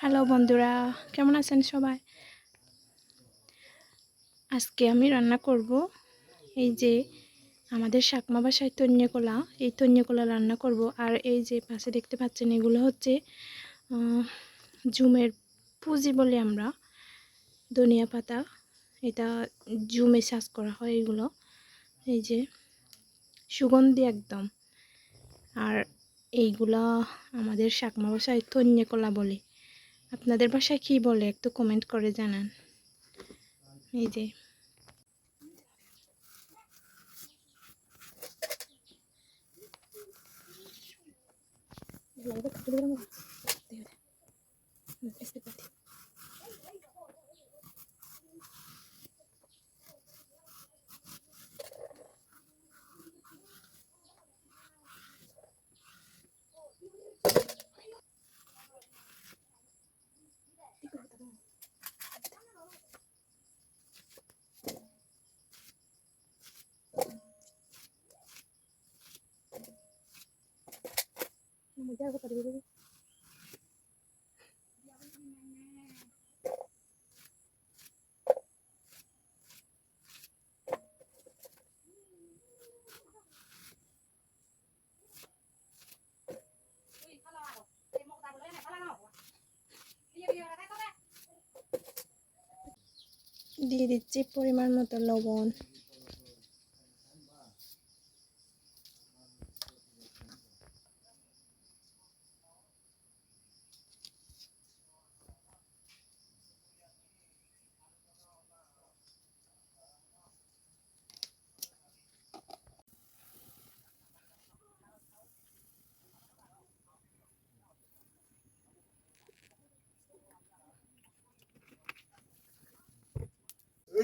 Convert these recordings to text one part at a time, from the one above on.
Hello বন্ধুরা, কেমন আছেন সবাই? আজকে আমি রান্না করব এই যে আমাদের শাকমা বাসায় তন্যকলা। এই তন্যকলা রান্না করব আর এই যে পাশে দেখতে পাচ্ছেন এগুলো হচ্ছে জুমের পুঁজি বলে আমরা, ধনিয়া পাতা, এটা জুমে চাষ করা হয় এগুলো। এই যে সুগন্ধি একদম। আর এইগুলা আমাদের শাকমা বাসায় তন্যকলা বলে। আপনাদের বাসায় কি বলে একটু কমেন্ট করে জানান এই যে দিয়ে দিচ্ছি পরিমাণ মতো লবণ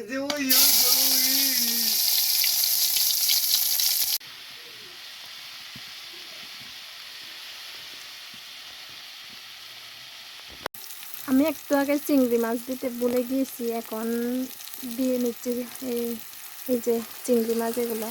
আমি একটু আগে চিংড়ি মাছ দিতে ভুলে গিয়েছি, এখন দিয়ে নিচ্ছি এই যে চিংড়ি মাছ এগুলো।